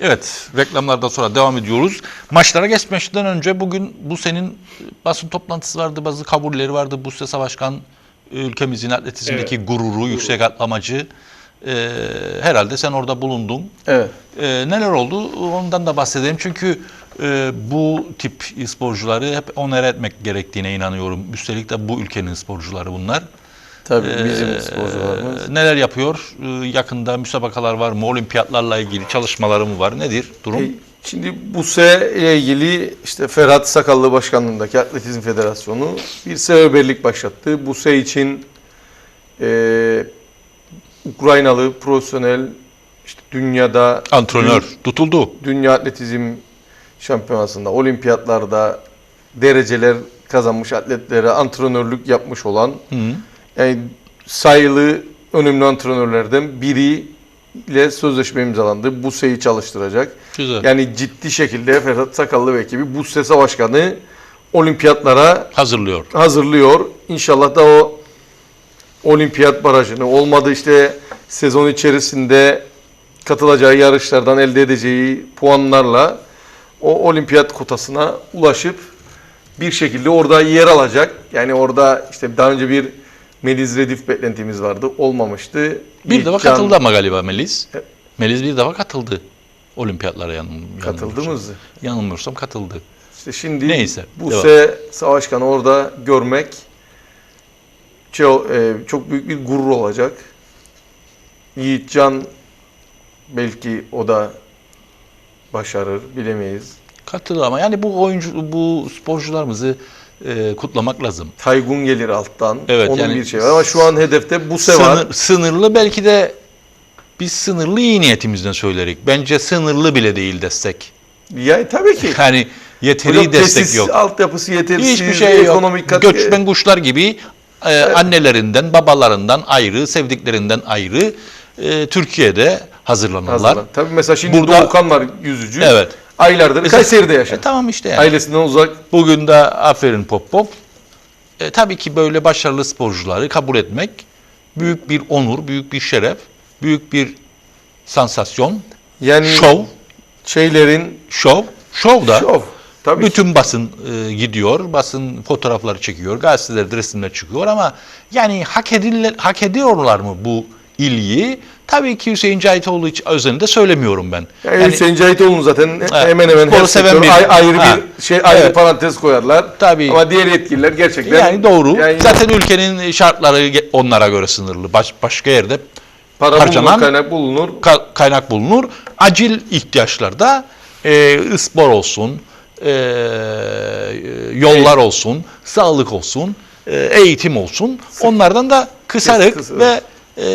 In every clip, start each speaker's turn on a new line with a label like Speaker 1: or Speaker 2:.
Speaker 1: Evet, reklamlardan sonra devam ediyoruz. Maçlara geçmeden önce bugün bu senin basın toplantısı vardı, bazı kabulleri vardı. Bu Sesa Başkan ülkemizin atletizmdeki gururu, yüksek atlamacı. Ee, herhalde sen orada bulundun.
Speaker 2: Evet.
Speaker 1: Ee, neler oldu ondan da bahsedelim. Çünkü e, bu tip sporcuları hep onere etmek gerektiğine inanıyorum. Üstelik de bu ülkenin sporcuları bunlar.
Speaker 2: Tabii
Speaker 1: Ee,
Speaker 2: bizim sporcularımız.
Speaker 1: Neler yapıyor? Ee, yakında müsabakalar var mı? Olimpiyatlarla ilgili çalışmaları mı var? Nedir durum?
Speaker 2: E, Şimdi BUSE ile ilgili işte Ferhat Sakallı Başkanlığındaki Atletizm Federasyonu bir seferberlik başlattı. BUSE için e, Ukraynalı profesyonel işte dünyada
Speaker 1: Antrenör tutuldu.
Speaker 2: dünya atletizm şampiyonasında, olimpiyatlarda dereceler kazanmış atletlere antrenörlük yapmış olan
Speaker 1: Hı.
Speaker 2: Yani sayılı önemli antrenörlerden biri ile sözleşme imzalandı. BUSE'yi çalıştıracak.
Speaker 1: Güzel.
Speaker 2: Yani ciddi şekilde Ferhat Sakallı ve ekibi BUSE Savaşkanı olimpiyatlara
Speaker 1: Hazırlıyor.
Speaker 2: hazırlıyor. İnşallah da o olimpiyat barajını olmadı işte sezon içerisinde katılacağı yarışlardan elde edeceği puanlarla o olimpiyat kotasına ulaşıp bir şekilde orada yer alacak. Yani orada işte daha önce bir Melis Redif beklentimiz vardı. Olmamıştı.
Speaker 1: Bir defa
Speaker 2: Yiğitcan-
Speaker 1: katıldı ama galiba Melis.
Speaker 2: E-
Speaker 1: Melis bir defa katıldı. Olimpiyatlara yanım,
Speaker 2: Katıldı mı?
Speaker 1: yanılmıyorsam. Yanılmıyorsam katıldı.
Speaker 2: İşte şimdi
Speaker 1: Neyse,
Speaker 2: Buse Savaşkan'ı orada görmek çok, e, çok büyük bir gurur olacak. Yiğitcan belki o da başarır bilemeyiz.
Speaker 1: Katıldı ama yani bu oyuncu, bu sporcularımızı e, kutlamak lazım.
Speaker 2: Taygun gelir alttan.
Speaker 1: Evet,
Speaker 2: Onun
Speaker 1: yani
Speaker 2: bir şey var ama şu an hedefte Buse var.
Speaker 1: Sınır, sınırlı belki de biz sınırlı iyi niyetimizden söylerik. Bence sınırlı bile değil destek.
Speaker 2: Yani tabii ki.
Speaker 1: Yani yeteri
Speaker 2: Hocam
Speaker 1: destek
Speaker 2: tesis
Speaker 1: yok.
Speaker 2: altyapısı yetersiz,
Speaker 1: Hiçbir şey yok.
Speaker 2: ekonomik kat-
Speaker 1: Göçmen kuşlar gibi e, annelerinden, babalarından ayrı, sevdiklerinden ayrı e, Türkiye'de hazırlanırlar.
Speaker 2: Hazırlan. Tabii mesela şimdi
Speaker 1: Burada-
Speaker 2: Doğukan var yüzücü.
Speaker 1: Evet.
Speaker 2: Aylardır
Speaker 1: Mesela-
Speaker 2: Kayseri'de yaşar.
Speaker 1: E, tamam işte yani.
Speaker 2: Ailesinden uzak.
Speaker 1: Bugün de aferin Pop Pop. E, tabii ki böyle başarılı sporcuları kabul etmek büyük bir onur, büyük bir şeref, büyük bir sansasyon,
Speaker 2: Yani
Speaker 1: şov,
Speaker 2: şeylerin
Speaker 1: şov, şov da
Speaker 2: şov. Tabii ki.
Speaker 1: bütün basın e, gidiyor, basın fotoğrafları çekiyor, gazetelerde resimler çıkıyor ama yani hak, edille, hak ediyorlar mı bu ilgiyi? Tabii ki Hüseyin Cahitoğlu hiç özelinde söylemiyorum ben.
Speaker 2: Yani,
Speaker 1: Yani-
Speaker 2: Hüseyin Cahitoğlu'nun zaten hemen hemen
Speaker 1: sporu
Speaker 2: her
Speaker 1: seven biri.
Speaker 2: ay- ayrı
Speaker 1: Ha.
Speaker 2: bir şey ayrı
Speaker 1: Evet.
Speaker 2: parantez koyarlar.
Speaker 1: Tabii.
Speaker 2: Ama diğer yetkililer gerçekten
Speaker 1: Yani doğru.
Speaker 2: Yani
Speaker 1: Zaten ülkenin şartları onlara göre sınırlı. Baş, başka yerde
Speaker 2: para
Speaker 1: harcanan-
Speaker 2: bulunur, kaynak bulunur.
Speaker 1: ka- kaynak bulunur. Acil ihtiyaçlarda e, spor olsun, e, yollar olsun, sağlık olsun, e, eğitim olsun. Onlardan da kısarık
Speaker 2: Kıs- kıs-
Speaker 1: ve e,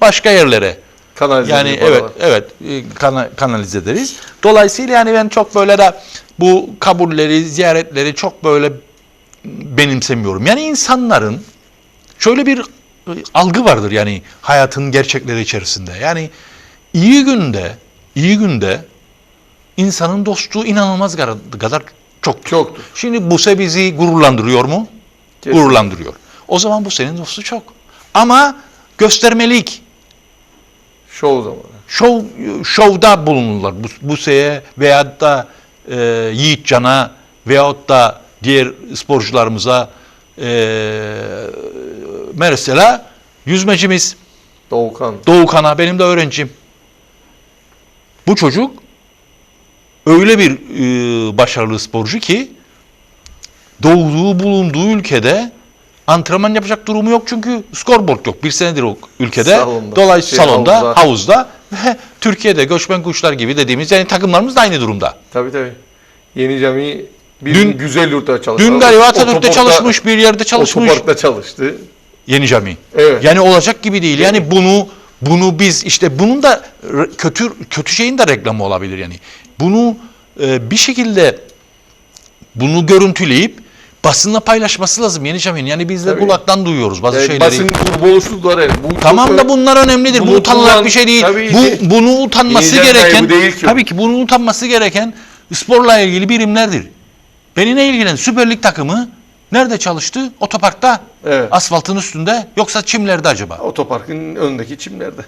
Speaker 1: başka yerlere
Speaker 2: Kanalize
Speaker 1: yani evet
Speaker 2: paralar.
Speaker 1: evet e, kana- kanalize ederiz. Dolayısıyla yani ben çok böyle de bu kabulleri, ziyaretleri çok böyle benimsemiyorum. Yani insanların şöyle bir e, algı vardır yani hayatın gerçekleri içerisinde. Yani iyi günde, iyi günde insanın dostluğu inanılmaz kadar, kadar çok.
Speaker 2: Çoktur.
Speaker 1: Şimdi Buse bizi gururlandırıyor mu?
Speaker 2: Kesinlikle.
Speaker 1: Gururlandırıyor. O zaman bu senin dostu çok. Ama göstermelik,
Speaker 2: Şov zamanı.
Speaker 1: şov şovda bulunurlar. Bu, Buse'ye veyahut da e, Yiğitcan'a veyahut da diğer sporcularımıza e, mesela yüzmecimiz
Speaker 2: Doğukan.
Speaker 1: Doğukan'a benim de öğrencim. Bu çocuk öyle bir e, başarılı sporcu ki doğduğu bulunduğu ülkede antrenman yapacak durumu yok çünkü scoreboard yok. Bir senedir o ülkede.
Speaker 2: Salonda.
Speaker 1: Dolayısıyla
Speaker 2: Şey,
Speaker 1: salonda,
Speaker 2: havuzda.
Speaker 1: havuzda ve Türkiye'de göçmen kuşlar gibi dediğimiz yani takımlarımız da aynı durumda.
Speaker 2: Tabii tabii. Yeni cami bir
Speaker 1: Dün-
Speaker 2: güzel yurtta çalıştı.
Speaker 1: Dün galiba Atatürk'te çalışmış, bir yerde çalışmış.
Speaker 2: Otoparkta çalıştı.
Speaker 1: Yeni cami.
Speaker 2: Evet.
Speaker 1: Yani olacak gibi değil. Yani bunu bunu biz işte bunun da kötü kötü şeyin de reklamı olabilir yani. Bunu e, bir şekilde bunu görüntüleyip basınla paylaşması lazım Yeni Cami'nin. Yani biz de
Speaker 2: Tabii.
Speaker 1: kulaktan duyuyoruz bazı şeyleri.
Speaker 2: basın grubu oluşturdular yani. Bu
Speaker 1: Tamam da bunlar önemlidir. Bu
Speaker 2: Bunu
Speaker 1: utanılacak bir şey değil.
Speaker 2: Tabii
Speaker 1: Bu bunu utanması gereken
Speaker 2: değil ki.
Speaker 1: tabii ki bunun utanması gereken sporla ilgili birimlerdir. Beni ne ilgilen Süper Lig takımı nerede çalıştı? Otoparkta.
Speaker 2: Evet.
Speaker 1: Asfaltın üstünde yoksa çimlerde acaba?
Speaker 2: Otoparkın önündeki çimlerde.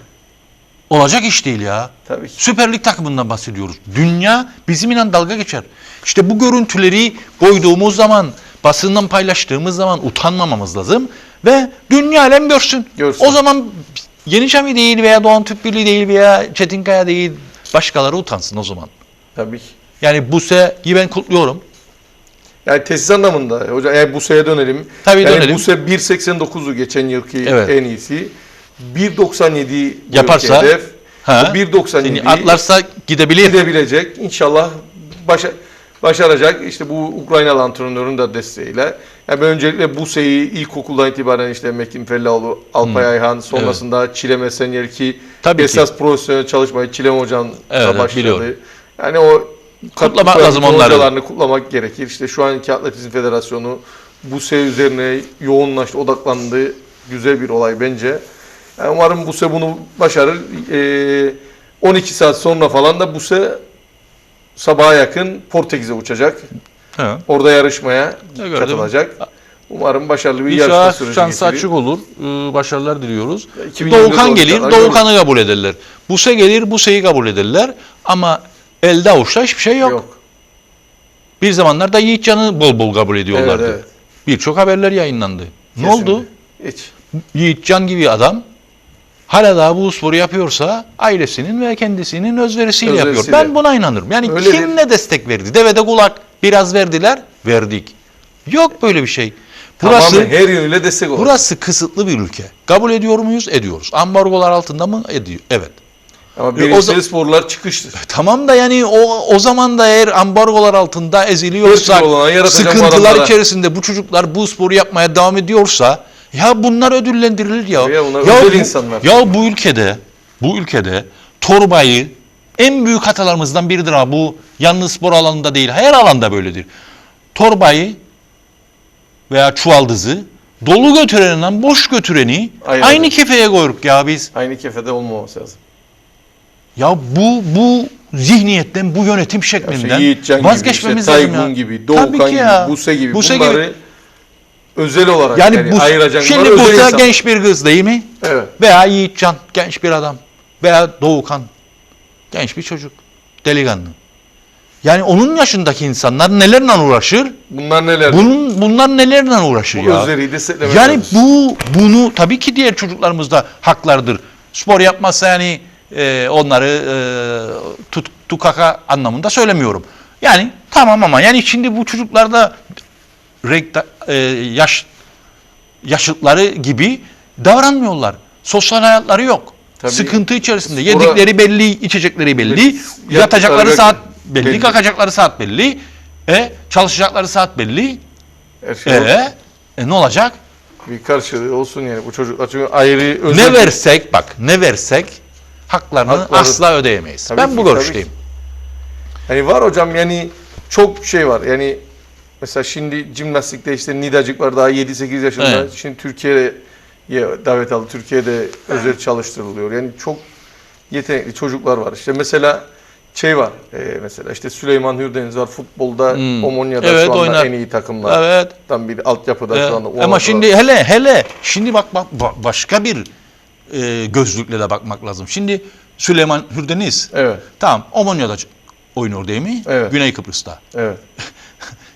Speaker 1: Olacak iş değil ya.
Speaker 2: Tabii ki.
Speaker 1: Süper Lig takımından bahsediyoruz. Dünya bizimle dalga geçer. İşte bu görüntüleri koyduğumuz zaman, basından paylaştığımız zaman utanmamamız lazım. Ve dünya alem görsün.
Speaker 2: Görsün.
Speaker 1: O zaman Yeni Çami değil veya Doğan Tüpbirliği değil veya Çetinkaya değil başkaları utansın o zaman.
Speaker 2: Tabii ki.
Speaker 1: Yani Buse'yi ben kutluyorum.
Speaker 2: Yani tesis anlamında hocam eğer Buse'ye dönelim.
Speaker 1: Tabii
Speaker 2: yani
Speaker 1: dönelim.
Speaker 2: Buse 1.89'u geçen yılki
Speaker 1: Evet.
Speaker 2: en iyisi. 1.97 bu
Speaker 1: Yaparsa-
Speaker 2: hedef.
Speaker 1: Ha.
Speaker 2: O 1.97
Speaker 1: Seni atlarsa gidebilir.
Speaker 2: gidebilecek. İnşallah başa, başaracak. İşte bu Ukraynalı antrenörün de desteğiyle. Yani ben öncelikle Buse'yi ilkokuldan itibaren işte Metin Fellaoğlu, Alpay Ayhan, sonrasında Çilem Esenyer ki
Speaker 1: Tabii ki.
Speaker 2: esas profesyonel çalışmayı Çilem Hoca'nla
Speaker 1: Evet, evet,
Speaker 2: başladı.
Speaker 1: biliyorum.
Speaker 2: Yani o
Speaker 1: Kutlamak lazım onları.
Speaker 2: Kutlamak gerekir. İşte şu anki Atletizm Federasyonu Buse üzerine yoğunlaştı, odaklandı. Güzel bir olay bence. Yani umarım Buse bunu başarır. Ee, 12 saat sonra falan da Buse sabaha yakın Portekiz'e uçacak.
Speaker 1: Ha.
Speaker 2: Orada yarışmaya
Speaker 1: Ne gördüm?
Speaker 2: katılacak. Umarım başarılı bir yarışma süreci
Speaker 1: şansı
Speaker 2: geçirir.
Speaker 1: açık olur. Ee, Başarılar diliyoruz.
Speaker 2: 2024
Speaker 1: Doğukan gelir, Doğukan'ı kabul ederler. Buse gelir, Buse'yi kabul ederler. Ama elde avuçta hiçbir şey yok.
Speaker 2: Yok.
Speaker 1: Bir zamanlar da Yiğitcan'ı bol bol kabul ediyorlardı.
Speaker 2: Evet, evet.
Speaker 1: Birçok haberler yayınlandı. Ne
Speaker 2: Kesinlikle.
Speaker 1: oldu?
Speaker 2: Hiç.
Speaker 1: Yiğitcan gibi adam hala daha bu sporu yapıyorsa ailesinin ve kendisinin özverisiyle, yapıyor.
Speaker 2: Özverisiyle.
Speaker 1: Ben buna inanırım. Yani
Speaker 2: Öyledir.
Speaker 1: kim ne destek verdi? Devede kulak biraz verdiler, verdik. Yok böyle bir şey. Burası
Speaker 2: Tamamen her yönüyle destek olur.
Speaker 1: burası kısıtlı bir ülke. Kabul ediyor muyuz? Ediyoruz. Ambargolar altında mı? Ediyor. Evet.
Speaker 2: Ama
Speaker 1: E,
Speaker 2: bireysel sporlar çıkıştır.
Speaker 1: Tamam da yani o o zaman da eğer ambargolar altında eziliyorsak, sıkıntılar içerisinde bu çocuklar bu sporu yapmaya devam ediyorsa ya bunlar ödüllendirilir ya.
Speaker 2: Ya
Speaker 1: ya bu,
Speaker 2: insanlar.
Speaker 1: Ya bu ülkede bu ülkede torbayı en büyük hatalarımızdan biridir ha bu yalnız spor alanında değil her alanda böyledir. Torbayı veya çuvaldızı dolu götüreninden boş götüreni
Speaker 2: Aynen.
Speaker 1: aynı kefeye koyduk ya biz.
Speaker 2: Aynı kefede olmaması lazım.
Speaker 1: Ya bu bu zihniyetten, bu yönetim şeklinden
Speaker 2: Yiğitcan gibi,
Speaker 1: vazgeçmemiz
Speaker 2: işte
Speaker 1: lazım ya.
Speaker 2: gibi, Doğukan
Speaker 1: ya.
Speaker 2: gibi, Buse gibi
Speaker 1: Buse
Speaker 2: bunları
Speaker 1: gibi.
Speaker 2: Özel olarak
Speaker 1: Yani,
Speaker 2: yani,
Speaker 1: bu
Speaker 2: ayıracak.
Speaker 1: şimdi
Speaker 2: özel insan.
Speaker 1: genç bir kız değil mi?
Speaker 2: Evet.
Speaker 1: Veya Yiğitcan genç bir adam. Veya Doğukan genç bir çocuk. Delikanlı. Yani onun yaşındaki insanlar nelerle uğraşır?
Speaker 2: Bunlar neler?
Speaker 1: Bunun, bunlar nelerle uğraşır
Speaker 2: Bu
Speaker 1: ya?
Speaker 2: desteklemek
Speaker 1: Yani
Speaker 2: lazım.
Speaker 1: bu bunu tabii ki diğer çocuklarımız da haklardır. Spor yapmazsa yani e, onları e, tut, tukaka anlamında söylemiyorum. Yani tamam ama yani şimdi bu çocuklarda renkta, e, yaş yaşıtları gibi davranmıyorlar. Sosyal hayatları yok.
Speaker 2: Tabii.
Speaker 1: Sıkıntı içerisinde.
Speaker 2: Spora-
Speaker 1: Yedikleri belli, içecekleri belli, yatacakları saat belli,
Speaker 2: belli.
Speaker 1: kalkacakları saat belli, e, çalışacakları saat belli.
Speaker 2: Her şey.
Speaker 1: E, e ne olacak?
Speaker 2: bir karşılığı olsun yani bu çocuklar çünkü ayrı özel
Speaker 1: Ne versek bak ne versek haklarını
Speaker 2: Hakları-
Speaker 1: asla ödeyemeyiz.
Speaker 2: Tabii
Speaker 1: ben
Speaker 2: ki,
Speaker 1: bu görüşteyim.
Speaker 2: Hani var hocam yani çok şey var. Yani mesela şimdi jimnastikte işte Nidacık var daha 7-8 yaşında.
Speaker 1: Evet.
Speaker 2: Şimdi Türkiye'ye davet aldı. Türkiye'de özel çalıştırılıyor. Yani çok yetenekli çocuklar var. İşte mesela şey var. e, mesela işte Süleyman Hürdeniz var. Futbolda
Speaker 1: Hmm.
Speaker 2: Omonya'da
Speaker 1: Evet,
Speaker 2: şu anda
Speaker 1: oynar.
Speaker 2: en iyi takımlar.
Speaker 1: Evet.
Speaker 2: Tam bir altyapıda
Speaker 1: e,
Speaker 2: şu anda.
Speaker 1: ama şimdi
Speaker 2: var.
Speaker 1: hele hele şimdi bak bak ba- başka bir e, gözlükle de bakmak lazım. Şimdi Süleyman Hürdeniz
Speaker 2: Evet.
Speaker 1: tamam Omonya'da oynuyor değil mi?
Speaker 2: Evet.
Speaker 1: Güney Kıbrıs'ta.
Speaker 2: Evet.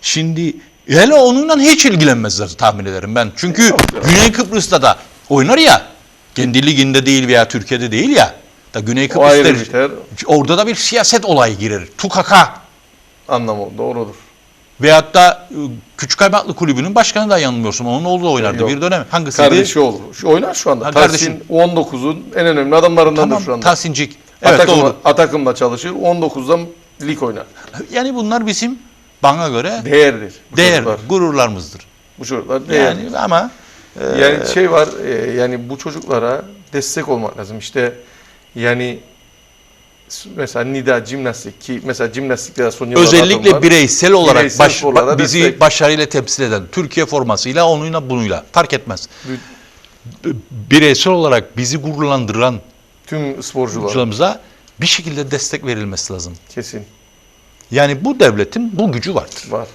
Speaker 1: Şimdi hele onunla hiç ilgilenmezler tahmin ederim ben. Çünkü
Speaker 2: Yok.
Speaker 1: Güney Kıbrıs'ta da oynar ya. Kendi liginde değil veya Türkiye'de değil ya. Da Güney Kıbrıs'ta orada da bir siyaset olayı girer. Tukaka
Speaker 2: Anlamı doğrudur.
Speaker 1: Veyahut da e, Küçük Kaymaklı Kulübü'nün başkanı da yanılmıyorsun. Onun oğlu da oynardı
Speaker 2: Yok.
Speaker 1: bir dönem. Hangisiydi?
Speaker 2: Kardeşi olur. Şu oynar şu anda.
Speaker 1: Ha,
Speaker 2: Tahsin 19'un en önemli adamlarındandır
Speaker 1: Tamam,
Speaker 2: şu anda.
Speaker 1: Tahsincik. Evet
Speaker 2: Atakım'da,
Speaker 1: doğru.
Speaker 2: Atakım'da çalışır. 19'dan lig oynar.
Speaker 1: Yani bunlar bizim bana göre
Speaker 2: Değerdir. Bu
Speaker 1: değer,
Speaker 2: çocuklar.
Speaker 1: gururlarımızdır.
Speaker 2: Bu çocuklar değer. Yani,
Speaker 1: Yani ama e,
Speaker 2: şey var. e, yani bu çocuklara destek olmak lazım. İşte yani mesela Nida jimnastik ki mesela jimnastikte son yıllarda
Speaker 1: özellikle
Speaker 2: atılma-
Speaker 1: bireysel olarak
Speaker 2: Bireysel
Speaker 1: baş-
Speaker 2: sporlara
Speaker 1: ba- bizi
Speaker 2: destek.
Speaker 1: başarıyla temsil eden Türkiye formasıyla onunla bunuyla fark etmez. Bireysel olarak bizi gururlandıran
Speaker 2: tüm sporcular
Speaker 1: sporcularımıza bir şekilde destek verilmesi lazım.
Speaker 2: kesin
Speaker 1: Yani bu devletin bu gücü vardır.
Speaker 2: var.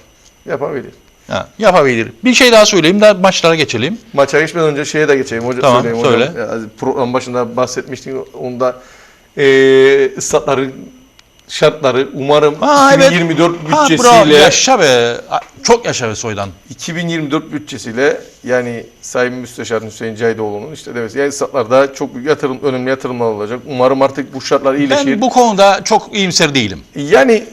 Speaker 2: Yapabilir.
Speaker 1: Ha, yapabilir. Bir şey daha söyleyeyim de maçlara geçelim.
Speaker 2: Maça geçmeden önce şeye de geçeyim. Hoca,
Speaker 1: Tamam,
Speaker 2: söyleyeyim hocam.
Speaker 1: söyle.
Speaker 2: Ya, program başında bahsetmiştik. Onda e, statların şartları umarım
Speaker 1: Ha, evet.
Speaker 2: 2024
Speaker 1: Ha, bravo.
Speaker 2: bütçesiyle
Speaker 1: Yaşa be. Çok yaşa be Soydan.
Speaker 2: 2024 bütçesiyle yani Sayın Müsteşar Hüseyin Caydoğlu'nun işte demesi yani statlarda çok büyük yatırım önemli yatırımlar olacak. Umarım artık bu şartlar iyileşir.
Speaker 1: Ben bu konuda çok iyimser değilim.
Speaker 2: Yani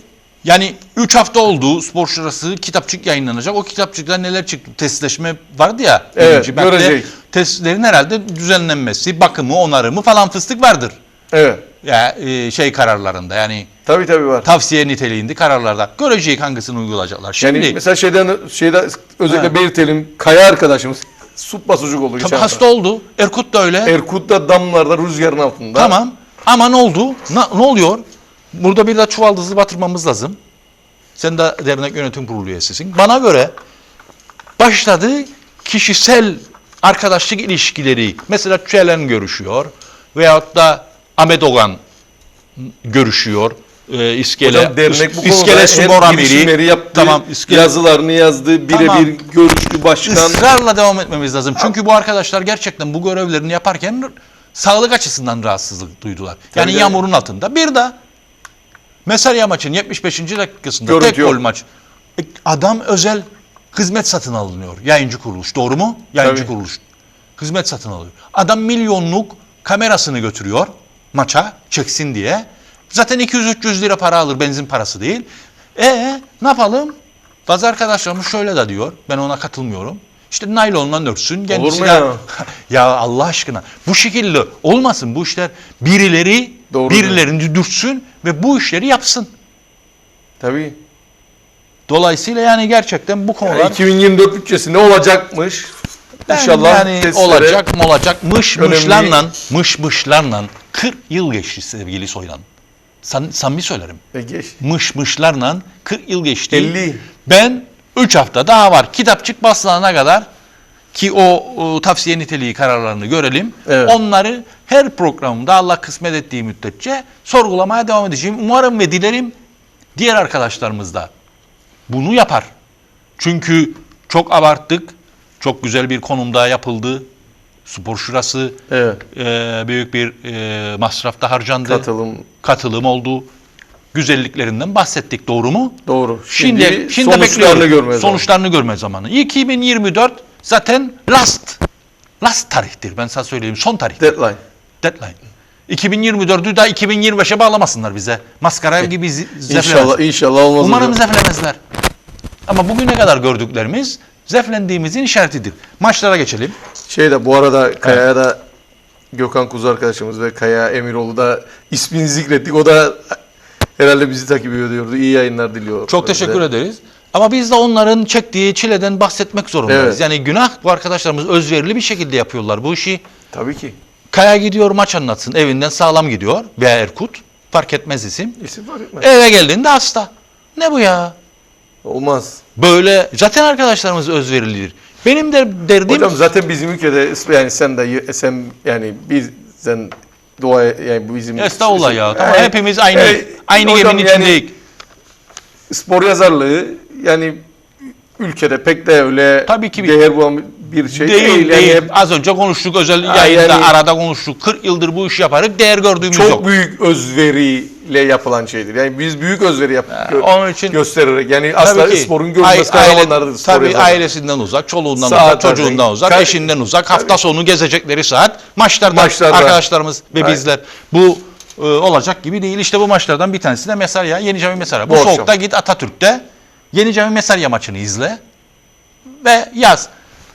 Speaker 1: Yani 3 hafta oldu spor şurası kitapçık yayınlanacak. O kitapçıktan neler çıktı? Testleşme vardı ya.
Speaker 2: Evet, görecek.
Speaker 1: Testlerin herhalde düzenlenmesi, bakımı, onarımı falan fıstık vardır.
Speaker 2: evet.
Speaker 1: Ya e, şey kararlarında yani
Speaker 2: Tabii tabii var.
Speaker 1: tavsiye niteliğinde kararlarda. Görecek hangisini uygulayacaklar. Şimdi
Speaker 2: Yani mesela şeyden şeyde özellikle
Speaker 1: Ha.
Speaker 2: belirtelim Kaya arkadaşımız su basucuk oldu
Speaker 1: tabii hasta oldu. Erkut da öyle.
Speaker 2: Erkut'ta damlarda rüzgarın altında.
Speaker 1: Tamam. Ama ne oldu? Na- ne oluyor? Burada bir de çuvaldızı batırmamız lazım. Sen de dernek yönetim kurulu üyesisin. Bana göre başladı kişisel arkadaşlık ilişkileri. Mesela Çelen görüşüyor veyahut da Ahmet Ogan görüşüyor. Ee, İskele,
Speaker 2: Hocam dernek bu konuda
Speaker 1: İskele Spor
Speaker 2: hep girişimleri yaptı.
Speaker 1: Tamam, İskele
Speaker 2: Yazılarını yazdı. Birebir
Speaker 1: Tamam.
Speaker 2: görüştü başkan.
Speaker 1: ısrarla devam etmemiz lazım. Çünkü bu arkadaşlar gerçekten bu görevlerini yaparken sağlık açısından rahatsızlık duydular. Yani
Speaker 2: Tabii,
Speaker 1: yağmurun altında. Bir de Mesela maçın 75. dakikasında
Speaker 2: Görüntü
Speaker 1: tek
Speaker 2: yok.
Speaker 1: gol maç. E, Adam özel hizmet satın alınıyor. Yayıncı kuruluş. Doğru mu? Yayıncı
Speaker 2: Tabii.
Speaker 1: kuruluş. Hizmet satın alıyor. Adam milyonluk kamerasını götürüyor maça çeksin diye. Zaten 200-300 lira para alır benzin parası değil. E ne yapalım? Bazı arkadaşlarımız şöyle de diyor. Ben ona katılmıyorum. İşte naylonla örtsün. Kendisi
Speaker 2: mu
Speaker 1: de-
Speaker 2: ya?
Speaker 1: ya Allah aşkına bu şekilde olmasın bu işler. Birileri
Speaker 2: Doğru
Speaker 1: birilerini dürsün ve bu işleri yapsın.
Speaker 2: Tabii.
Speaker 1: Dolayısıyla yani gerçekten bu konular
Speaker 2: Yani 2024 bütçesi ne olacakmış?
Speaker 1: ben
Speaker 2: İnşallah
Speaker 1: yani olacak mı olacak mış
Speaker 2: önemli-
Speaker 1: mışlarla mış mışlarla 40 yıl geçti sevgili Soylan. San, samimi söylerim.
Speaker 2: E geç.
Speaker 1: Mış mışlarla 40 yıl geçti.
Speaker 2: 50.
Speaker 1: Ben 3 hafta daha var. Kitapçık basılana kadar ki o, tavsiye niteliği kararlarını görelim.
Speaker 2: Evet.
Speaker 1: Onları her programda Allah kısmet ettiği müddetçe sorgulamaya devam edeceğim. Umarım ve dilerim diğer arkadaşlarımız da bunu yapar. Çünkü çok abarttık. Çok güzel bir konumda yapıldı. Spor şurası
Speaker 2: Evet.
Speaker 1: e, büyük bir e, masrafta harcandı.
Speaker 2: Katılım
Speaker 1: Katılım oldu. Güzelliklerinden bahsettik. Doğru mu?
Speaker 2: doğru.
Speaker 1: Şimdi, şimdi,
Speaker 2: sonuçlarını
Speaker 1: bekliyoruz.
Speaker 2: görme zamanı.
Speaker 1: Sonuçlarını görme zamanı. 2024 zaten last. Last tarihtir. Ben sana söyleyeyim. Son tarih.
Speaker 2: Deadline.
Speaker 1: Deadline. 2024'ü da 2025'e bağlamasınlar bize. Maskara gibi zi- zeflemez.
Speaker 2: İnşallah inşallah olmaz.
Speaker 1: Umarım
Speaker 2: hocam.
Speaker 1: zeflemezler. Ama bugüne kadar gördüklerimiz zeflendiğimizin işaretidir. Maçlara geçelim.
Speaker 2: Şey de bu arada Kaya'ya da Gökhan Kuzu arkadaşımız ve Kaya Emiroğlu da ismini zikrettik. O da herhalde bizi takip ediyordu. İyi yayınlar diliyor.
Speaker 1: Çok teşekkür ederiz. Ama biz de onların çektiği çileden bahsetmek zorundayız.
Speaker 2: Evet.
Speaker 1: Yani günah bu arkadaşlarımız özverili bir şekilde yapıyorlar bu işi.
Speaker 2: Tabii ki.
Speaker 1: Kaya gidiyor maç anlatsın. Evinden sağlam gidiyor. Veya Erkut. Fark etmez isim.
Speaker 2: İsim fark etmez.
Speaker 1: Eve geldiğinde hasta. Ne bu ya?
Speaker 2: Olmaz.
Speaker 1: Böyle zaten arkadaşlarımız özverilidir. Benim de derdim
Speaker 2: Hocam zaten bizim ülkede yani sen de sen yani bizden doğa yani bu bizim
Speaker 1: Estağfurullah ya. Tamam
Speaker 2: Yani-
Speaker 1: hepimiz aynı
Speaker 2: Yani
Speaker 1: aynı geminin
Speaker 2: yani
Speaker 1: içindeyiz.
Speaker 2: spor yazarlığı yani ülkede pek de öyle
Speaker 1: Tabii ki bir-
Speaker 2: değer bulan bir şey
Speaker 1: değil,
Speaker 2: değil.
Speaker 1: değil.
Speaker 2: Yani hep
Speaker 1: Az önce konuştuk özel yayında
Speaker 2: yani-
Speaker 1: arada konuştuk. 40 yıldır bu işi yaparız. Değer gördüğümüz
Speaker 2: çok
Speaker 1: yok.
Speaker 2: büyük özveriyle yapılan şeydir. Yani biz büyük özveri yap gö-
Speaker 1: onun için-
Speaker 2: göstererek yani asla
Speaker 1: ki.
Speaker 2: sporun görünmez
Speaker 1: Aile-
Speaker 2: kahramanlarıdır spor
Speaker 1: Tabii
Speaker 2: yazarları.
Speaker 1: ailesinden uzak, çoluğundan
Speaker 2: Saat
Speaker 1: uzak, çocuğundan uzak,
Speaker 2: Ka-
Speaker 1: eşinden uzak. Hafta sonu gezecekleri saat maçlarda,
Speaker 2: Maçlarda.
Speaker 1: arkadaşlarımız ve
Speaker 2: Aynen.
Speaker 1: bizler. Bu e, olacak gibi değil. İşte bu maçlardan bir tanesi de Mesarya, Yeni Cami Mesarya. Bu,
Speaker 2: Bu akşam.
Speaker 1: soğukta git Atatürk'te Yeni Cami Mesarya maçını izle ve yaz.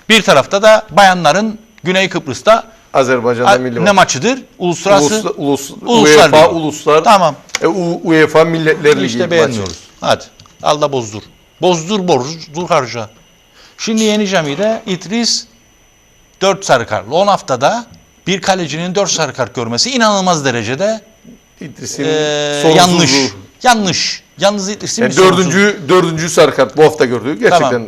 Speaker 1: Bir tarafta da bayanların Güney Kıbrıs'ta
Speaker 2: Azerbaycan'da
Speaker 1: a-
Speaker 2: milli
Speaker 1: ne
Speaker 2: maç.
Speaker 1: maçıdır? Uluslararası
Speaker 2: Ulus, ulus,
Speaker 1: Uluslar
Speaker 2: UEFA uluslar.
Speaker 1: Tamam.
Speaker 2: E, UEFA Milletler Ligi
Speaker 1: İşte
Speaker 2: maçı.
Speaker 1: beğenmiyoruz. Hadi. Al da bozdur. Bozdur bozdur harca. Şimdi Yeni Cami'de İdris 4 sarı kartlı. 10 haftada bir kalecinin 4 sarı kart görmesi inanılmaz derecede
Speaker 2: İdris'in sorumsuzluğu.
Speaker 1: yanlış. Yanlış. Yalnız
Speaker 2: Yani
Speaker 1: bir sorumsuzluğu.
Speaker 2: dördüncü, dördüncü sarı kart bu hafta gördük. Gerçekten
Speaker 1: Tamam.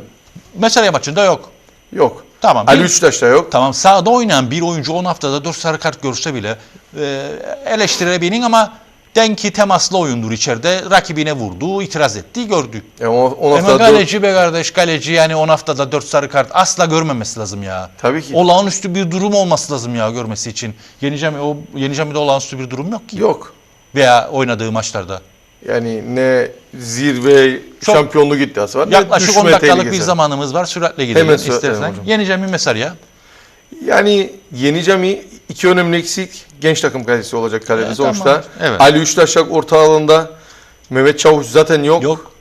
Speaker 1: Mesela maçında yok.
Speaker 2: yok.
Speaker 1: Tamam.
Speaker 2: Ali
Speaker 1: bir-
Speaker 2: Üçtaş da yok.
Speaker 1: Tamam sahada oynayan bir oyuncu 10 haftada 4 sarı kart görse bile e, eleştirebilin ama denki temaslı oyundur içeride. Rakibine vurdu, itiraz etti, gördük.
Speaker 2: E, o, on
Speaker 1: Ama
Speaker 2: hafta dört-
Speaker 1: kaleci be kardeş kaleci yani 10 haftada 4 sarı kart asla görmemesi lazım ya.
Speaker 2: Tabii ki.
Speaker 1: Olağanüstü bir durum olması lazım ya görmesi için. Yeneceğim o yeneceğim de olağanüstü bir durum yok ki.
Speaker 2: yok.
Speaker 1: Veya oynadığı maçlarda.
Speaker 2: Yani ne zirve
Speaker 1: Çok-
Speaker 2: şampiyonluk iddiası var. ne
Speaker 1: Yaklaşık
Speaker 2: düşme
Speaker 1: 10 dakikalık bir
Speaker 2: tehlikesi.
Speaker 1: zamanımız var. Süratle gidelim
Speaker 2: Hemen süratle
Speaker 1: istersen.
Speaker 2: hocam.
Speaker 1: Yeneceğim bir mesaj ya.
Speaker 2: Yani Yeni Cami iki önemli eksik genç takım kalecisi olacak kaleci
Speaker 1: Evet,
Speaker 2: sonuçta.
Speaker 1: tamam. Evet.
Speaker 2: Ali Üçtaşak orta alanda. Mehmet Çavuş zaten yok.
Speaker 1: Yok.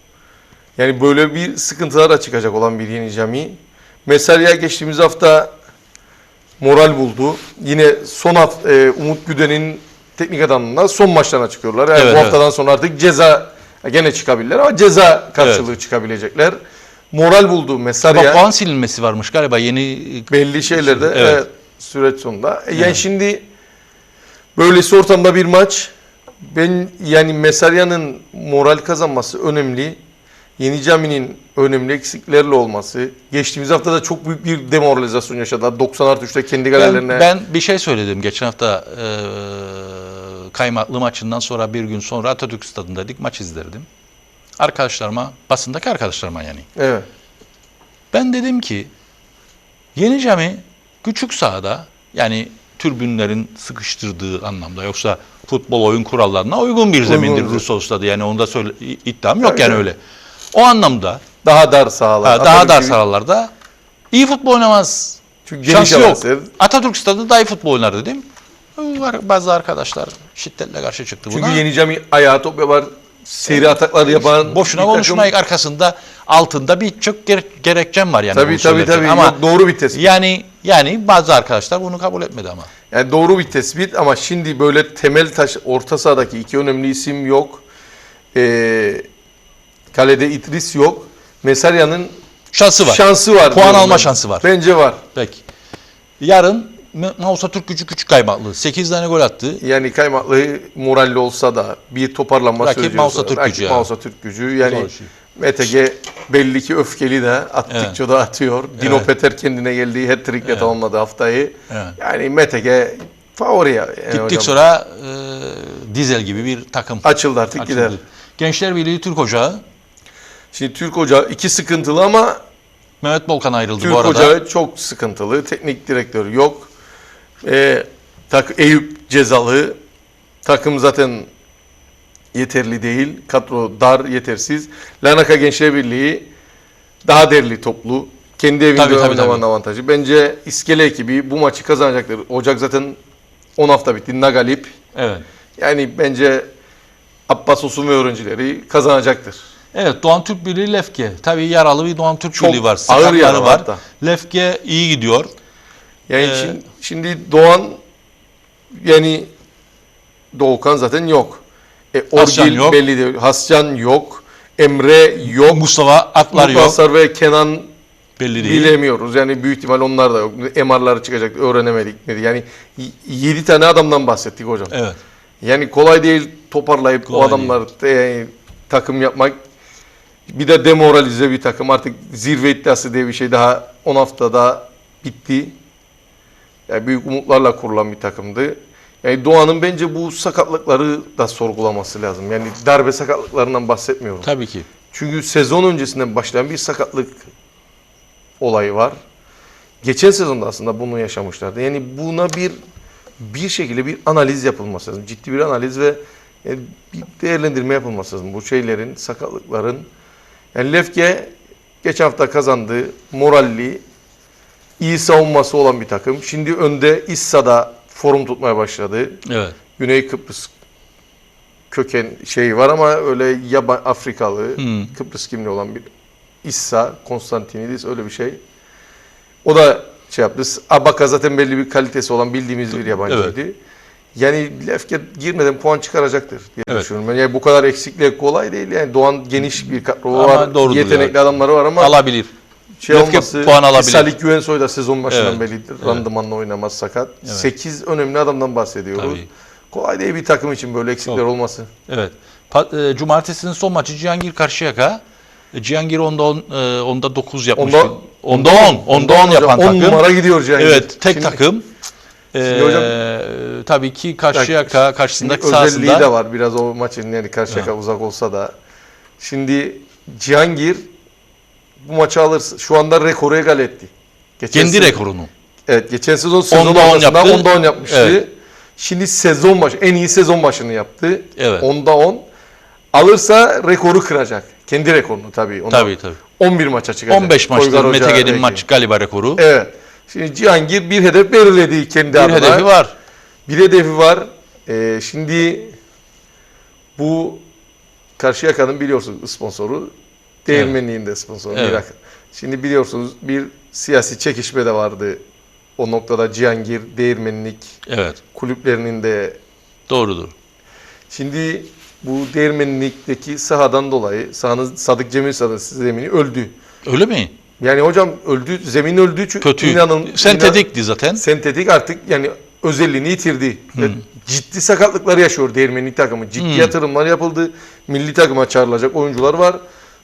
Speaker 2: Yani böyle bir sıkıntılar çıkacak olan bir Yeni Cami. Mesela geçtiğimiz hafta moral buldu. Yine son hafta e, Umut Güden'in teknik adamlığında son maçlarına çıkıyorlar. Yani
Speaker 1: Evet,
Speaker 2: bu
Speaker 1: evet.
Speaker 2: haftadan sonra artık ceza gene çıkabilirler ama ceza karşılığı çıkabilecekler. Moral buldu Mesarya.
Speaker 1: Bak puan silinmesi varmış galiba yeni
Speaker 2: belli şeylerde
Speaker 1: Evet.
Speaker 2: evet. süreç sonunda. E, Yani
Speaker 1: Evet.
Speaker 2: şimdi böylesi ortamda bir maç ben yani Mesarya'nın moral kazanması önemli. Yeni Cami'nin önemli eksiklerle olması. Geçtiğimiz hafta da çok büyük bir demoralizasyon yaşadı. 90 artı 3'te kendi kalelerine.
Speaker 1: Ben, ben bir şey söyledim geçen hafta e, kaymaklı maçından sonra bir gün sonra Atatürk Stadı'ndaydık maç izlerdim. Arkadaşlarıma, basındaki arkadaşlarıma yani.
Speaker 2: Evet.
Speaker 1: Ben dedim ki Yeni Cami küçük sahada yani türbünlerin sıkıştırdığı anlamda yoksa futbol oyun kurallarına uygun bir zemindir. Rus stadı yani onda söyle, iddiam yok
Speaker 2: Tabii,
Speaker 1: yani öyle. O anlamda
Speaker 2: Daha dar sahalar.
Speaker 1: ha, daha dar sahalarda iyi futbol oynamaz.
Speaker 2: Çünkü
Speaker 1: Şansı yok. Atatürk Stadı daha iyi futbol oynar dedim. Var- Bazı arkadaşlar şiddetle karşı çıktı buna.
Speaker 2: Çünkü Yeni Cami ayağı top yapar. Seri ataklar yapan.
Speaker 1: Boşuna
Speaker 2: bir takım-
Speaker 1: konuşmayın arkasında altında birçok gere- gerekçem var yani.
Speaker 2: Tabii tabii tabii.
Speaker 1: Ama
Speaker 2: Yok, doğru bir tespit.
Speaker 1: yani yani bazı arkadaşlar bunu kabul etmedi ama.
Speaker 2: Yani doğru bir tespit ama şimdi böyle temel taş orta sahadaki iki önemli isim yok. Ee, kalede İdris yok. Mesarya'nın
Speaker 1: Şansı var.
Speaker 2: şansı var.
Speaker 1: Puan
Speaker 2: diyorum
Speaker 1: alma
Speaker 2: ben.
Speaker 1: şansı var.
Speaker 2: Bence var.
Speaker 1: Peki. Yarın Ma- Mausa Türk gücü küçük kaymaklı. 8 tane gol attı.
Speaker 2: Yani kaymaklı moralli olsa da bir toparlanma
Speaker 1: Rakip
Speaker 2: süreci
Speaker 1: Mausa
Speaker 2: olsa-
Speaker 1: Türk
Speaker 2: rakip
Speaker 1: gücü yani.
Speaker 2: Mausa Türk gücü. Yani
Speaker 1: Zor.
Speaker 2: MTG belli ki öfkeli de attıkça da atıyor. Dino
Speaker 1: Evet.
Speaker 2: Peter kendine geldiği hat-trick'le tamamladı haftayı.
Speaker 1: Evet.
Speaker 2: Yani MTG favori ya. yani
Speaker 1: Gittik
Speaker 2: hocam.
Speaker 1: sonra e, Dizel gibi bir takım
Speaker 2: Açıldı artık gider.
Speaker 1: Gençler Birliği Türk Ocağı.
Speaker 2: Şimdi Türk Hoca iki sıkıntılı ama
Speaker 1: Mehmet Bolkan ayrıldı
Speaker 2: Türk
Speaker 1: bu arada.
Speaker 2: Hoca çok sıkıntılı. Teknik direktör yok. Ee, tak Eyüp cezalı. Takım zaten yeterli değil. Kadro dar, yetersiz. Lanaka Gençler Birliği daha derli toplu. Kendi evinde
Speaker 1: Tabii, tabii, tabii.
Speaker 2: avantajı. Bence İskele ekibi bu maçı kazanacaktır. Ocak zaten 10 hafta bitti. Nagalip.
Speaker 1: Evet.
Speaker 2: Yani bence Abbas Osun ve öğrencileri kazanacaktır.
Speaker 1: Evet Doğan Türk Birliği Lefke. Tabii yaralı bir Doğan Türk
Speaker 2: Çok
Speaker 1: Birliği var.
Speaker 2: ağır
Speaker 1: Sakatları
Speaker 2: yaralı
Speaker 1: var.
Speaker 2: hatta.
Speaker 1: Lefke iyi gidiyor.
Speaker 2: Yani
Speaker 1: Ee,
Speaker 2: şimdi, şimdi Doğan yani Doğukan zaten yok. E,
Speaker 1: Hascan
Speaker 2: Orgil
Speaker 1: yok.
Speaker 2: belli değil. Hascan yok. Emre yok.
Speaker 1: Mustafa Atlar yok.
Speaker 2: Mukasar ve Kenan
Speaker 1: Belli değil.
Speaker 2: bilemiyoruz. Yani büyük ihtimal onlar da yok. MR'ları çıkacak öğrenemedik. dedi. Yani 7 tane adamdan bahsettik hocam.
Speaker 1: Evet.
Speaker 2: Yani kolay değil toparlayıp
Speaker 1: Kolay
Speaker 2: o adamlar e, takım yapmak. Bir de demoralize bir takım. Artık zirve iddiası diye bir şey daha 10 haftada bitti. Yani büyük umutlarla kurulan bir takımdı. Yani Doğan'ın bence bu sakatlıkları da sorgulaması lazım. Yani darbe sakatlıklarından bahsetmiyorum.
Speaker 1: Tabii ki.
Speaker 2: Çünkü sezon öncesinden başlayan bir sakatlık olayı var. Geçen sezonda aslında bunu yaşamışlardı. Yani buna bir bir şekilde bir analiz yapılması lazım. Ciddi bir analiz ve e, bir değerlendirme yapılması lazım. Bu şeylerin, sakatlıkların. Yani Lefke geçen hafta kazandı. Moralli, iyi savunması olan bir takım. Şimdi önde İssa'da form tutmaya başladı.
Speaker 1: Evet.
Speaker 2: Güney Kıbrıs köken şeyi var ama öyle yaban Afrikalı,
Speaker 1: Hmm.
Speaker 2: Kıbrıs kimliği olan bir İssa, Konstantinidis öyle bir şey. O da şey yaptı. Abaka zaten belli bir kalitesi olan bildiğimiz bir yabancıydı. Yani Lefke girmeden puan çıkaracaktır diye
Speaker 1: Evet.
Speaker 2: düşünüyorum. Yani bu kadar eksikliğe kolay değil. Yani Doğan geniş bir kadro
Speaker 1: Ama
Speaker 2: var.
Speaker 1: doğrudur
Speaker 2: Yetenekli
Speaker 1: ya.
Speaker 2: adamları var ama
Speaker 1: Alabilir.
Speaker 2: şey
Speaker 1: Lefke
Speaker 2: olması,
Speaker 1: puan alabilir.
Speaker 2: Salih Güvensoy da sezon başından
Speaker 1: Evet.
Speaker 2: bellidir. Randımanla oynamaz sakat.
Speaker 1: Evet.
Speaker 2: 8 önemli adamdan bahsediyoruz.
Speaker 1: Tabii.
Speaker 2: Kolay değil bir takım için böyle eksikler
Speaker 1: Çok.
Speaker 2: olması.
Speaker 1: Evet. E, Cumartesinin son maçı Cihangir Karşıyaka. E, Cihangir onda 10, e, onda 9 yapmıştı.
Speaker 2: Onda-
Speaker 1: Onda 10. Onda 10 yapan takım.
Speaker 2: numara gidiyor Cihangir.
Speaker 1: Evet, tek
Speaker 2: Şimdi
Speaker 1: takım. Ee,
Speaker 2: hocam-
Speaker 1: tabii ki Karşıyaka karşısındaki
Speaker 2: Şimdi özelliği
Speaker 1: sahasında
Speaker 2: de var biraz o maçın yani Karşıyaka uzak olsa da. Şimdi Cihangir bu maçı alırsa şu anda rekoru egal etti. Geçen
Speaker 1: kendi
Speaker 2: sezon-
Speaker 1: rekorunu.
Speaker 2: Evet geçen sezon sezon
Speaker 1: Onda on
Speaker 2: ortasında
Speaker 1: yaptı.
Speaker 2: onda 10 yapmıştı.
Speaker 1: Evet.
Speaker 2: Şimdi sezon başı en iyi sezon başını yaptı.
Speaker 1: Evet.
Speaker 2: Onda 10. Alırsa rekoru kıracak. Kendi rekorunu tabii. Onda
Speaker 1: Tabii tabii.
Speaker 2: 11 maça çıkacak.
Speaker 1: 15 maçtır
Speaker 2: Toygar Hoca
Speaker 1: Mete
Speaker 2: belki.
Speaker 1: maç galiba rekoru.
Speaker 2: Evet. Şimdi Cihangir bir hedef belirledi kendi
Speaker 1: bir
Speaker 2: adına.
Speaker 1: hedefi var.
Speaker 2: Bir hedefi var. Ee, şimdi bu Karşıyaka'nın biliyorsunuz sponsoru Değirmenliğin de sponsoru.
Speaker 1: Evet.
Speaker 2: Mirak. Şimdi biliyorsunuz bir siyasi çekişme de vardı. O noktada Cihangir, Değirmenlik
Speaker 1: Evet.
Speaker 2: kulüplerinin de
Speaker 1: Doğrudur.
Speaker 2: Şimdi bu Değirmenlik'teki sahadan dolayı sahanın Sadık Cemil Sadık zemini öldü.
Speaker 1: Öyle mi?
Speaker 2: Yani hocam öldü, zemin öldü çünkü
Speaker 1: Kötü.
Speaker 2: inanın
Speaker 1: Sentetikti zaten.
Speaker 2: sentetik artık yani özelliğini yitirdi. Ve ciddi sakatlıklar yaşıyor Değirmenlik takımı. Ciddi
Speaker 1: Hmm.
Speaker 2: yatırımlar yapıldı. Milli takıma çağrılacak oyuncular var.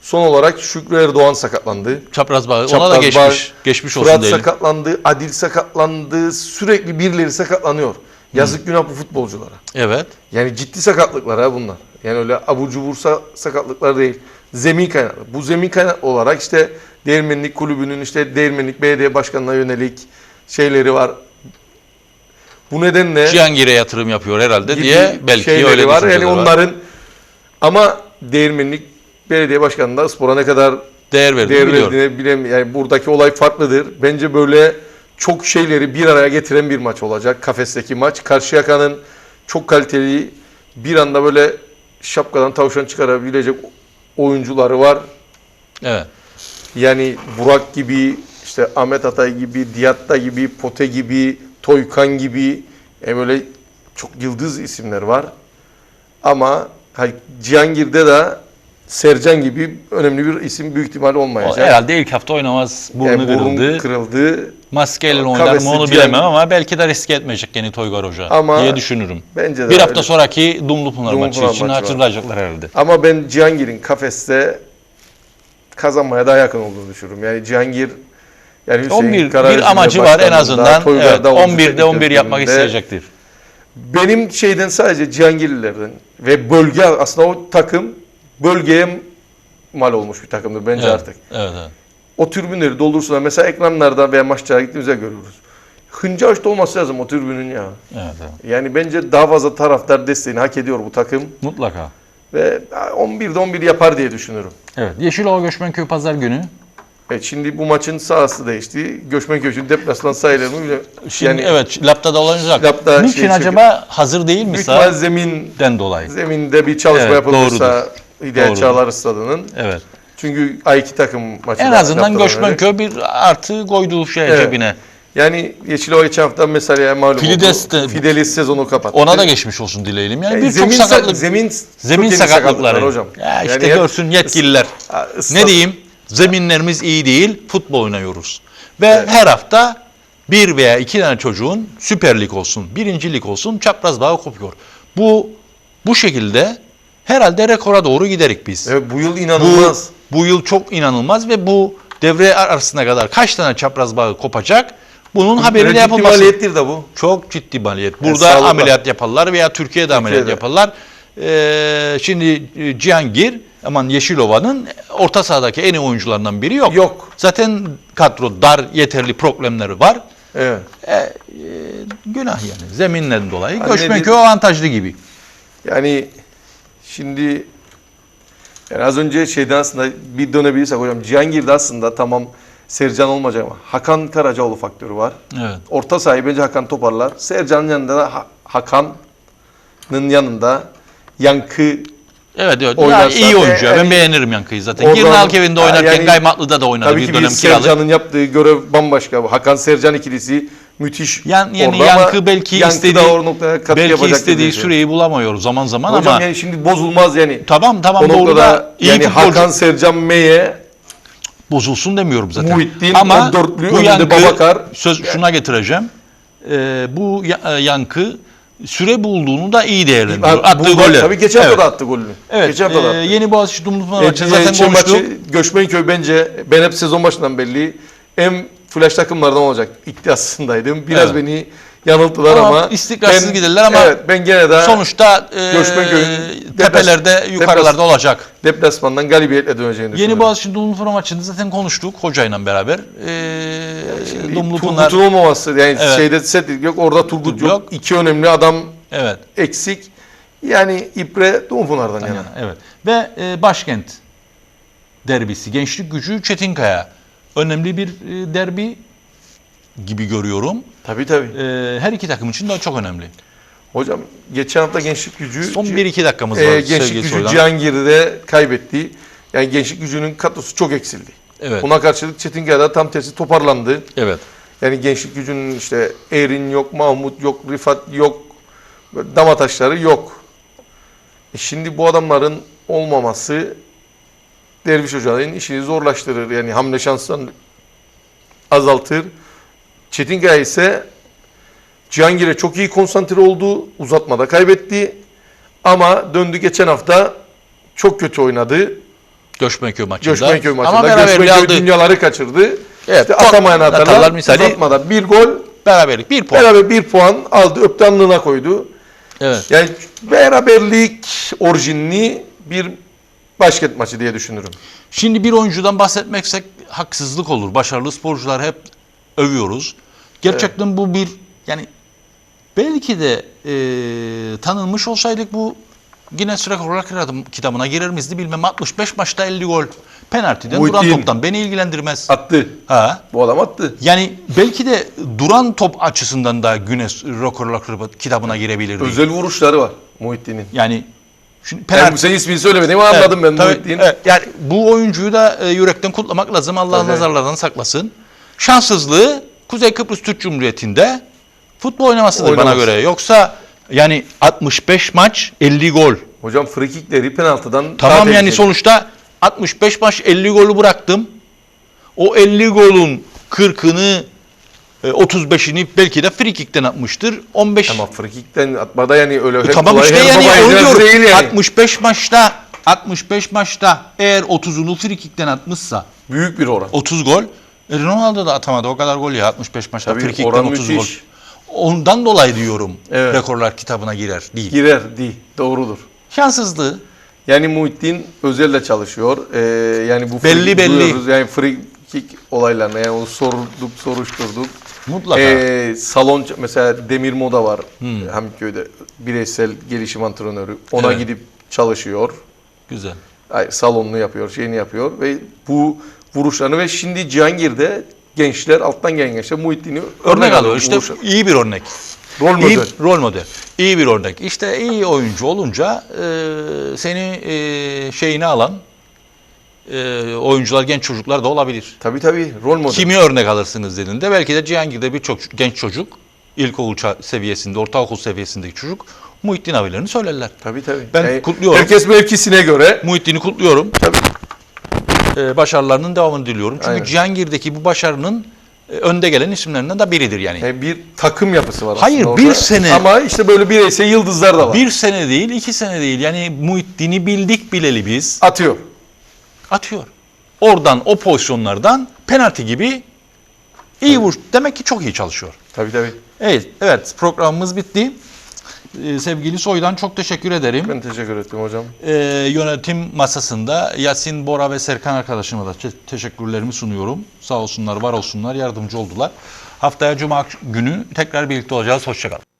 Speaker 2: Son olarak Şükrü Erdoğan sakatlandı.
Speaker 1: Çapraz bağı. Ona da
Speaker 2: Çapraz
Speaker 1: geçmiş.
Speaker 2: bağ,
Speaker 1: geçmiş olsun
Speaker 2: Fırat
Speaker 1: diyelim.
Speaker 2: sakatlandı, Adil sakatlandı. Sürekli birileri sakatlanıyor. Yazık günah bu futbolculara.
Speaker 1: Evet.
Speaker 2: Yani ciddi sakatlıklar ha bunlar. Yani öyle abur cubur sa- sakatlıklar değil. Zemin kaynaklı. Bu zemin kaynaklı olarak işte Değirmenlik Kulübü'nün işte Değirmenlik Belediye Başkanı'na yönelik şeyleri var. Bu nedenle
Speaker 1: Cihangir'e yatırım yapıyor herhalde diye belki öyle
Speaker 2: var. Yani
Speaker 1: var.
Speaker 2: onların ama Değirmenlik Belediye Başkanı da spora ne kadar
Speaker 1: değer verdiğini
Speaker 2: değer verdiğini bilem yani buradaki olay farklıdır. Bence böyle çok şeyleri bir araya getiren bir maç olacak. Kafesteki maç. Karşıyaka'nın çok kaliteli bir anda böyle şapkadan tavşan çıkarabilecek oyuncuları var.
Speaker 1: Evet.
Speaker 2: Yani Burak gibi, işte Ahmet Atay gibi, Diatta gibi, Pote gibi, Toykan gibi e böyle çok yıldız isimler var. Ama hay- Cihangir'de de Sercan gibi önemli bir isim büyük ihtimal
Speaker 1: O
Speaker 2: olmayacak.
Speaker 1: herhalde ilk hafta oynamaz. Burnu
Speaker 2: Yani burun
Speaker 1: kırıldı.
Speaker 2: kırıldı.
Speaker 1: Maskeyle
Speaker 2: O
Speaker 1: oynar mı onu bilemem ama belki de riske etmeyecek yeni Toygar Hoca
Speaker 2: Ama
Speaker 1: diye düşünürüm.
Speaker 2: Bence de
Speaker 1: Bir hafta
Speaker 2: öyle.
Speaker 1: sonraki Dumlupınar maçı
Speaker 2: Dumlupınar
Speaker 1: için
Speaker 2: maçı var.
Speaker 1: hatırlayacaklar herhalde.
Speaker 2: Ama ben Cihangir'in kafeste kazanmaya daha yakın olduğunu düşünüyorum. Yani Cihangir yani Hüseyin
Speaker 1: 11
Speaker 2: Karayüzü'nde
Speaker 1: bir amacı var en azından. Evet,
Speaker 2: oyuncu
Speaker 1: 11'de
Speaker 2: teknik
Speaker 1: 11 yapmak isteyecektir.
Speaker 2: Benim şeyden sadece Cihangirlilerden ve bölge aslında o takım bölgeye mal olmuş bir takımdır bence
Speaker 1: Evet,
Speaker 2: artık.
Speaker 1: evet, evet.
Speaker 2: O tribünleri doldursunlar. Mesela ekranlarda veya maçlara gittiğimizde görüyoruz. Hınca açta olması lazım o tribünün ya.
Speaker 1: evet, evet.
Speaker 2: Yani bence daha fazla taraftar desteğini hak ediyor bu takım.
Speaker 1: Mutlaka.
Speaker 2: Ve 11'de 11 yapar diye düşünüyorum.
Speaker 1: Evet. Yeşilova Göçmenköy pazar günü.
Speaker 2: Evet şimdi bu maçın sahası değişti. Göçmenköy deplasman sayılır mı?
Speaker 1: Şimdi
Speaker 2: yani
Speaker 1: evet Lapta'da olacak.
Speaker 2: Lapta
Speaker 1: Niçin
Speaker 2: şey-
Speaker 1: acaba hazır değil mi
Speaker 2: büyük ihtimal
Speaker 1: sahadan
Speaker 2: zemin
Speaker 1: dolayı?
Speaker 2: zeminde bir çalışma
Speaker 1: Evet,
Speaker 2: yapılmışsa Hidayet
Speaker 1: Doğrudur.
Speaker 2: Çağlar Stadı'nın.
Speaker 1: Evet.
Speaker 2: Çünkü A2 takım maçı.
Speaker 1: En
Speaker 2: da
Speaker 1: azından
Speaker 2: öyle.
Speaker 1: Göçmenköy bir artı koyduğu şey
Speaker 2: Evet.
Speaker 1: cebine.
Speaker 2: Yani Yeşilova geçen hafta mesela malum
Speaker 1: Fides
Speaker 2: oldu.
Speaker 1: de-
Speaker 2: Fidelis sezonu kapattı.
Speaker 1: Ona da geçmiş olsun dileyelim. Yani
Speaker 2: Yani
Speaker 1: birçok
Speaker 2: zemin,
Speaker 1: sakatlık,
Speaker 2: zemin,
Speaker 1: zemin
Speaker 2: çok ciddi
Speaker 1: sakatlıkları.
Speaker 2: hocam.
Speaker 1: Ya işte
Speaker 2: Yani
Speaker 1: görsün yetkililer.
Speaker 2: Islat-
Speaker 1: Ne diyeyim? Zeminlerimiz iyi değil, futbol oynuyoruz. Ve her hafta bir veya iki tane çocuğun Süper Lig olsun, birinci lig olsun çapraz bağı kopuyor. Bu bu şekilde herhalde rekora doğru giderik biz.
Speaker 2: Evet, bu yıl
Speaker 1: Bu,
Speaker 2: inanılmaz.
Speaker 1: bu yıl çok inanılmaz ve bu devre arasına kadar kaç tane çapraz bağı kopacak? Bunun haberi de
Speaker 2: Ciddi
Speaker 1: yapılması.
Speaker 2: maliyettir de bu.
Speaker 1: Çok ciddi maliyet. Burada
Speaker 2: sağlıkla.
Speaker 1: ameliyat yaparlar veya Türkiye'de ameliyat
Speaker 2: Türkiye'de.
Speaker 1: yaparlar. Ee, şimdi e, Cihangir, aman Yeşilova'nın orta sahadaki en iyi oyuncularından biri yok.
Speaker 2: Yok.
Speaker 1: Zaten kadro dar, yeterli problemleri var.
Speaker 2: Evet.
Speaker 1: E, e, günah yani zeminden dolayı.
Speaker 2: Anne
Speaker 1: Göçmenköy
Speaker 2: bir-
Speaker 1: avantajlı gibi.
Speaker 2: Yani şimdi yani az önce şeyden aslında bir dönebilirsek hocam Cihangir'de aslında tamam Sercan olmayacak ama Hakan Karacaoğlu faktörü var.
Speaker 1: Evet.
Speaker 2: Orta sahayı bence Hakan toparlar. Sercan'ın yanında da Ha- Hakan'ın yanında Yankı
Speaker 1: Evet, evet.
Speaker 2: Oynarsa
Speaker 1: iyi
Speaker 2: ve
Speaker 1: oyuncu. ya.
Speaker 2: yani
Speaker 1: ben beğenirim Yankı'yı zaten. Girnalkevin'de
Speaker 2: Ha,
Speaker 1: oynarken
Speaker 2: yani-
Speaker 1: Kaymaklı'da da oynadı.
Speaker 2: tabii
Speaker 1: bir
Speaker 2: ki
Speaker 1: dönem kiralık.
Speaker 2: Sercan'ın yaptığı görev bambaşka. Hakan Sercan ikilisi müthiş.
Speaker 1: Yan, yani
Speaker 2: orada
Speaker 1: Yankı belki
Speaker 2: Yankı
Speaker 1: istediği
Speaker 2: da noktaya katkı
Speaker 1: belki istediği süreyi bulamıyor zaman zaman
Speaker 2: Hocam
Speaker 1: ama
Speaker 2: yani şimdi bozulmaz yani.
Speaker 1: tamam tamam
Speaker 2: O noktada
Speaker 1: da iyi
Speaker 2: yani
Speaker 1: futbolcu
Speaker 2: Hakan Sercan Meye
Speaker 1: bozulsun demiyorum zaten.
Speaker 2: Muhittin,
Speaker 1: ama bu yankı
Speaker 2: Babakar.
Speaker 1: söz şuna getireceğim. Ee, bu e, yankı süre bulduğunu da iyi değerlendiriyor.
Speaker 2: Ha,
Speaker 1: Attığı golü.
Speaker 2: Tabii geçen hafta
Speaker 1: evet.
Speaker 2: da attı golünü.
Speaker 1: Evet.
Speaker 2: Geçen hafta da
Speaker 1: e,
Speaker 2: attı.
Speaker 1: yeni Boğaziçi Dumlupınar maçı
Speaker 2: e,
Speaker 1: zaten konuştuk.
Speaker 2: maçı, Göçmenköy bence ben hep sezon başından belli en flash takımlardan olacak iddiasındaydım. Biraz
Speaker 1: Evet.
Speaker 2: beni yanılttılar
Speaker 1: Ama
Speaker 2: ama,
Speaker 1: istikrarsız
Speaker 2: ben-
Speaker 1: giderler ama
Speaker 2: evet, ben gene de
Speaker 1: Sonuçta e,
Speaker 2: Göçmenköy'ün
Speaker 1: tepelerde,
Speaker 2: deplas-
Speaker 1: yukarılarda olacak.
Speaker 2: deplasmandan galibiyetle döneceğini
Speaker 1: Yeni. Boğaziçi Dumlupınar maçında zaten konuştuk hocayla beraber.
Speaker 2: Şimdi
Speaker 1: Dumlupınar
Speaker 2: Turgut'un olmaması yani
Speaker 1: Evet.
Speaker 2: şeyde set yok orada Turgut
Speaker 1: Turgut
Speaker 2: yok.
Speaker 1: yok.
Speaker 2: İki önemli adam
Speaker 1: evet.
Speaker 2: eksik. Yani İpre Dumlupınar'dan yana.
Speaker 1: Yani, evet. Ve e, başkent derbisi. Gençlik gücü Çetinkaya. Önemli bir e, derbi gibi görüyorum.
Speaker 2: Tabii tabii.
Speaker 1: E, her iki takım için de çok önemli.
Speaker 2: Hocam geçen hafta gençlik gücü
Speaker 1: Son 1-2 dakikamız var.
Speaker 2: e, gençlik gücü. Cihangir'de kaybetti. Yani gençlik gücünün kadrosu çok eksildi.
Speaker 1: Evet.
Speaker 2: Buna karşılık Çetinkaya'da tam tersi toparlandı.
Speaker 1: Evet.
Speaker 2: Yani gençlik gücünün işte Erin yok, Mahmut yok, Rifat yok, dama taşları yok. E şimdi bu adamların olmaması Derviş Hoca'nın işini zorlaştırır. Yani hamle şanslarını azaltır. Çetinkaya ise Cihangir'e çok iyi konsantre oldu. Uzatmada kaybetti. Ama döndü geçen hafta çok kötü oynadı.
Speaker 1: Göçmenköy maçında.
Speaker 2: Göçmenköy maçında.
Speaker 1: Ama
Speaker 2: Göçmenköy dünyaları kaçırdı.
Speaker 1: Evet,
Speaker 2: İşte atamayan atarlar
Speaker 1: misali.
Speaker 2: Uzatmada bir gol
Speaker 1: Beraberlik. Bir puan.
Speaker 2: Beraber bir puan aldı, öptü alnına koydu.
Speaker 1: Evet.
Speaker 2: Yani beraberlik orijinli bir basket maçı diye düşünürüm.
Speaker 1: Şimdi bir oyuncudan bahsetmeksek haksızlık olur. Başarılı sporcular hep övüyoruz. Gerçekten bu bir yani belki de e, tanınmış olsaydık bu Guinness Rekorlar kitabı- kitabına girer miydi bilmem. 65 maçta 50 gol. Penaltiden duran
Speaker 2: Muhittin.
Speaker 1: toptan beni ilgilendirmez.
Speaker 2: Attı.
Speaker 1: Ha.
Speaker 2: Bu adam attı.
Speaker 1: Yani belki de duran top açısından da Guinness Rekorlar kitabına girebilirdi.
Speaker 2: Özel vuruşları var Muhittin'in.
Speaker 1: Yani şimdi
Speaker 2: Yani
Speaker 1: penaltı
Speaker 2: sen ismini söylemedin ama anladım
Speaker 1: Evet,
Speaker 2: ben
Speaker 1: tabii,
Speaker 2: Muhittin'in.
Speaker 1: evet. yani bu oyuncuyu da e, yürekten kutlamak lazım. Allah
Speaker 2: Tabii.
Speaker 1: nazarlardan saklasın. Şanssızlığı Kuzey Kıbrıs Türk Cumhuriyeti'nde futbol oynamasıdır bana
Speaker 2: Oynaması.
Speaker 1: göre. Yoksa yani 65 maç 50 gol.
Speaker 2: Hocam frikikleri penaltıdan
Speaker 1: Tamam yani sonuçta 65 maç 50 golü bıraktım. O 50 golün 40'ını e, 35'ini belki de free kick'ten atmıştır. 15
Speaker 2: Ama frikikten atmada yani öyle hep
Speaker 1: E tamam
Speaker 2: kolay,
Speaker 1: işte yani onu diyorum.
Speaker 2: değil yani.
Speaker 1: 65 maçta 65 maçta eğer 30'unu free kick'ten atmışsa
Speaker 2: Büyük bir oran.
Speaker 1: 30 gol. E, Ronaldo da atamadı o kadar gol ya 65 maçta
Speaker 2: oran
Speaker 1: 30 gol.
Speaker 2: müthiş.
Speaker 1: Ondan dolayı diyorum
Speaker 2: Evet.
Speaker 1: rekorlar kitabına girer değil.
Speaker 2: Girer değil. Doğrudur.
Speaker 1: Şanssızlığı.
Speaker 2: Yani Muhittin özelle çalışıyor. Ee, yani bu
Speaker 1: Belli, belli.
Speaker 2: Yani free kick olaylarına yani onu sorduk, soruşturduk.
Speaker 1: Mutlaka.
Speaker 2: Ee, salon mesela Demir Moda var
Speaker 1: Hmm.
Speaker 2: Hamköy'de bireysel gelişim antrenörü. Ona
Speaker 1: Evet.
Speaker 2: gidip çalışıyor.
Speaker 1: Güzel.
Speaker 2: Ay, salonunu yapıyor, şeyini yapıyor ve bu vuruşlarını ve şimdi Cihangir'de gençler alttan gelen gençler Muhittin'i örnek,
Speaker 1: Örnek alıyor işte
Speaker 2: vuruşlar.
Speaker 1: iyi bir örnek.
Speaker 2: Rol
Speaker 1: İyi,
Speaker 2: model.
Speaker 1: rol model. İyi bir örnek. İşte iyi oyuncu olunca e, seni e, şeyini alan e, oyuncular, genç çocuklar da olabilir.
Speaker 2: Tabii tabii rol model.
Speaker 1: Kimi örnek alırsınız dediğinde belki de Cihangir'de birçok genç çocuk ilkokul seviyesinde, ortaokul seviyesindeki çocuk Muhittin abilerini söylerler.
Speaker 2: Tabii tabii.
Speaker 1: Ben kutluyorum.
Speaker 2: Herkes mevkisine göre.
Speaker 1: Muhittin'i kutluyorum.
Speaker 2: Tabii.
Speaker 1: Ee, başarılarının devamını diliyorum. Çünkü
Speaker 2: Aynen.
Speaker 1: Cihangir'deki bu başarının e, önde gelen isimlerinden de biridir yani.
Speaker 2: Yani bir takım yapısı var
Speaker 1: Hayır,
Speaker 2: aslında
Speaker 1: bir
Speaker 2: orada.
Speaker 1: sene-
Speaker 2: Ama işte böyle bireysel yıldızlar da var.
Speaker 1: Bir sene değil, iki sene değil. Yani Muhittin'i bildik bileli biz.
Speaker 2: Atıyor.
Speaker 1: Atıyor. Oradan, o pozisyonlardan penaltı gibi iyi vur. Demek ki çok iyi çalışıyor.
Speaker 2: Tabii tabii.
Speaker 1: Evet, evet programımız bitti. Ee, sevgili Soy'dan çok teşekkür ederim.
Speaker 2: Ben teşekkür ettim hocam.
Speaker 1: Ee, yönetim masasında Yasin, Bora ve Serkan arkadaşıma da te- teşekkürlerimi sunuyorum. Sağ olsunlar, var olsunlar, yardımcı oldular. Haftaya Cuma günü tekrar birlikte olacağız. Hoşçakalın.